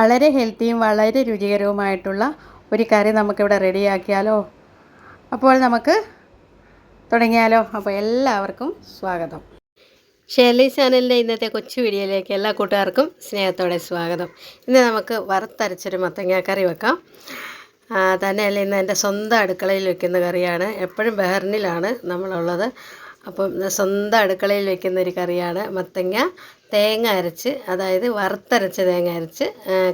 വളരെ ഹെൽത്തിയും വളരെ രുചികരവുമായിട്ടുള്ള ഒരു കറി നമുക്കിവിടെ റെഡിയാക്കിയാലോ? അപ്പോൾ നമുക്ക് തുടങ്ങിയാലോ? അപ്പോൾ എല്ലാവർക്കും സ്വാഗതം. ഷേർലി ചാനലിന്റെ ഇന്നത്തെ കൊച്ചു വീഡിയോയിലേക്ക് എല്ലാ കൂട്ടുകാർക്കും സ്നേഹത്തോടെ സ്വാഗതം. ഇന്ന് നമുക്ക് വറുത്തരച്ചൊരു മത്തങ്ങ കറി വെക്കാം. തന്നെയല്ല ഇന്ന് എന്റെ സ്വന്തം അടുക്കളയിൽ വെക്കുന്ന കറിയാണ്. എപ്പോഴും ബഹറിനിലാണ് നമ്മളുള്ളത്. അപ്പം സ്വന്തം അടുക്കളയിൽ വെക്കുന്ന ഒരു കറിയാണ്. മത്തങ്ങ തേങ്ങ അരച്ച് അതായത് വറുത്തരച്ച് തേങ്ങ അരച്ച്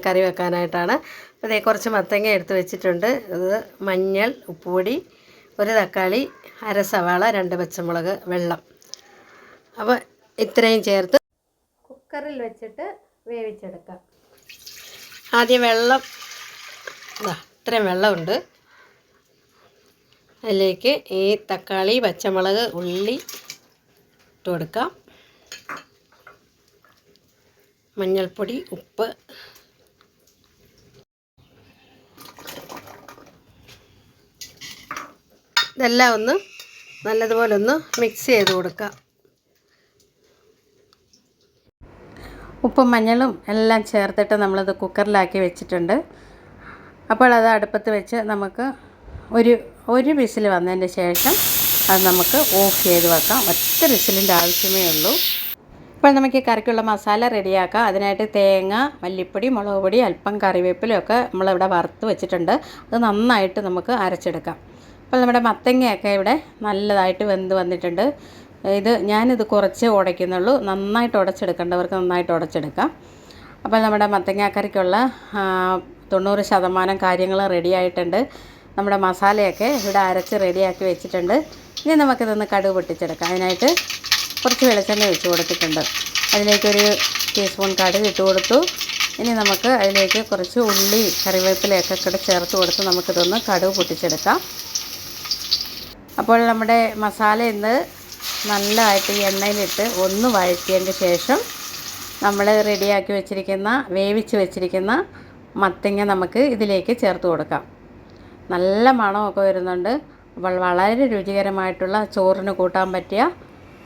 കറി വെക്കാനായിട്ടാണ്. ദേ കുറച്ച് മത്തങ്ങ എടുത്ത് വെച്ചിട്ടുണ്ട്. അത് മഞ്ഞൾ ഉപ്പുപൊടി ഒരു തക്കാളി അര സവാള രണ്ട് പച്ചമുളക് വെള്ളം. അപ്പോൾ ഇത്രയും ചേർത്ത് കുക്കറിൽ വെച്ചിട്ട് വേവിച്ചെടുക്കാം. ആദ്യം വെള്ളം ഇതാ ഇത്രയും വെള്ളമുണ്ട്. അതിലേക്ക് ഈ തക്കാളി പച്ചമുളക് ഉള്ളി ഇട്ട് കൊടുക്കാം. മഞ്ഞൾപ്പൊടി ഉപ്പ്. ഇതെല്ലാം ഒന്ന് നല്ലതുപോലെ ഒന്ന് മിക്സ് ചെയ്ത് കൊടുക്കാം. ഉപ്പും മഞ്ഞളും എല്ലാം ചേർത്തിട്ട് നമ്മളിത് കുക്കറിലാക്കി വെച്ചിട്ടുണ്ട്. അപ്പോൾ അത് അടുപ്പത്ത് വെച്ച് നമുക്ക് ഒരു ഒരു വിസിൽ വന്നതിന് ശേഷം അത് നമുക്ക് ഓഫ് ചെയ്ത് വെക്കാം. ഒറ്റ വിസിലിന്റെ ആവശ്യമേ ഉള്ളൂ. ഇപ്പോൾ നമുക്ക് ഈ കറിക്കുള്ള മസാല റെഡിയാക്കാം. അതിനായിട്ട് തേങ്ങ മല്ലിപ്പൊടി മുളക് പൊടി അല്പം കറിവേപ്പിലൊക്കെ നമ്മളിവിടെ വറുത്ത് വെച്ചിട്ടുണ്ട്. അത് നന്നായിട്ട് നമുക്ക് അരച്ചെടുക്കാം. അപ്പോൾ നമ്മുടെ മത്തങ്ങയൊക്കെ ഇവിടെ നല്ലതായിട്ട് വെന്ത് വന്നിട്ടുണ്ട്. ഇത് ഞാനിത് കുറച്ച് ഉടയ്ക്കുന്നുള്ളൂ. നന്നായിട്ട് ഉടച്ചെടുക്കേണ്ടവർക്ക് നന്നായിട്ട് ഉടച്ചെടുക്കാം. അപ്പോൾ നമ്മുടെ മത്തങ്ങാക്കറിക്കുള്ള തൊണ്ണൂറ് ശതമാനം കാര്യങ്ങൾ റെഡി ആയിട്ടുണ്ട് നമ്മുടെ മസാലയൊക്കെ ഇവിടെ അരച്ച് റെഡിയാക്കി വെച്ചിട്ടുണ്ട്. ഇനി നമുക്കിതൊന്ന് കടുക് പൊട്ടിച്ചെടുക്കാം. അതിനായിട്ട് കുറച്ച് വെളിച്ചെണ്ണ ഒഴിച്ച് കൊടുത്തിട്ടുണ്ട്. അതിലേക്കൊരു ടീസ്പൂൺ കടുക് ഇട്ട് കൊടുത്തു. ഇനി നമുക്ക് അതിലേക്ക് കുറച്ച് ഉള്ളി കറിവേപ്പിലയൊക്കെ കൂടെ ചേർത്ത് കൊടുത്ത് നമുക്കിതൊന്ന് കടുക് പൊട്ടിച്ചെടുക്കാം. അപ്പോൾ നമ്മുടെ മസാല ഇന്ന് നല്ലതായിട്ട് ഈ എണ്ണയിലിട്ട് ഒന്ന് വഴറ്റിയതിന്റെ ശേഷം നമ്മൾ റെഡിയാക്കി വെച്ചിരിക്കുന്ന വേവിച്ച് വെച്ചിരിക്കുന്ന മത്തങ്ങ നമുക്ക് ഇതിലേക്ക് ചേർത്ത് കൊടുക്കാം. നല്ല മണമൊക്കെ വരുന്നുണ്ട്. അപ്പോൾ വളരെ രുചികരമായിട്ടുള്ള ചോറിന് കൂട്ടാൻ പറ്റിയ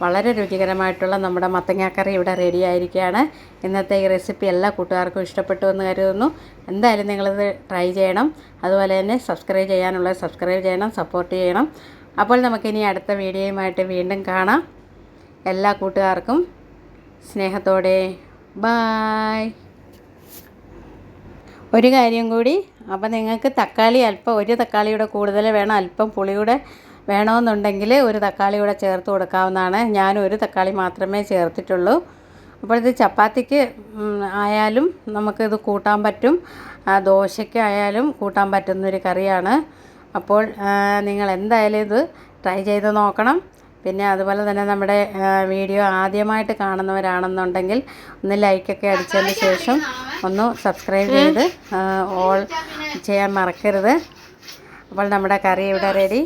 വളരെ രുചികരമായിട്ടുള്ള നമ്മുടെ മത്തങ്ങാക്കറി ഇവിടെ റെഡി ആയിരിക്കുകയാണ്. ഇന്നത്തെ ഈ റെസിപ്പി എല്ലാ കൂട്ടുകാർക്കും ഇഷ്ടപ്പെട്ടു എന്ന് കരുതുന്നു. എന്തായാലും നിങ്ങളിത് ട്രൈ ചെയ്യണം. അതുപോലെ തന്നെ സബ്സ്ക്രൈബ് ചെയ്യാനുള്ളത് സബ്സ്ക്രൈബ് ചെയ്യണം സപ്പോർട്ട് ചെയ്യണം. അപ്പോൾ നമുക്കിനി അടുത്ത വീഡിയോയുമായിട്ട് വീണ്ടും കാണാം. എല്ലാ കൂട്ടുകാർക്കും സ്നേഹത്തോടെ. ബായ് ഒരു കാര്യം കൂടി. അപ്പോൾ നിങ്ങൾക്ക് തക്കാളി അല്പം ഒരു തക്കാളിയുടെ കൂടുതൽ വേണം അല്പം പുളിയുടെ വേണമെന്നുണ്ടെങ്കിൽ ഒരു തക്കാളി കൂടെ ചേർത്ത് കൊടുക്കാവുന്നതാണ്. ഞാൻ ഒരു തക്കാളി മാത്രമേ ചേർത്തിട്ടുള്ളൂ. അപ്പോൾ ഇത് ചപ്പാത്തിക്ക് ആയാലും നമുക്കിത് കൂട്ടാൻ പറ്റും. ദോശയ്ക്ക് ആയാലും കൂട്ടാൻ പറ്റുന്നൊരു കറിയാണ്. അപ്പോൾ നിങ്ങൾ എന്തായാലും ഇത് ട്രൈ ചെയ്ത് നോക്കണം. പിന്നെ അതുപോലെ തന്നെ നമ്മുടെ വീഡിയോ ആദ്യമായിട്ട് കാണുന്നവരാണെന്നുണ്ടെങ്കിൽ ഒന്ന് ലൈക്കൊക്കെ അടിച്ചതിന് ശേഷം ഒന്ന് സബ്സ്ക്രൈബ് ചെയ്ത് ഓൾ ചെയ്യാൻ മറക്കരുത്. അപ്പോൾ നമ്മുടെ കറി ഇവിടെ റെഡി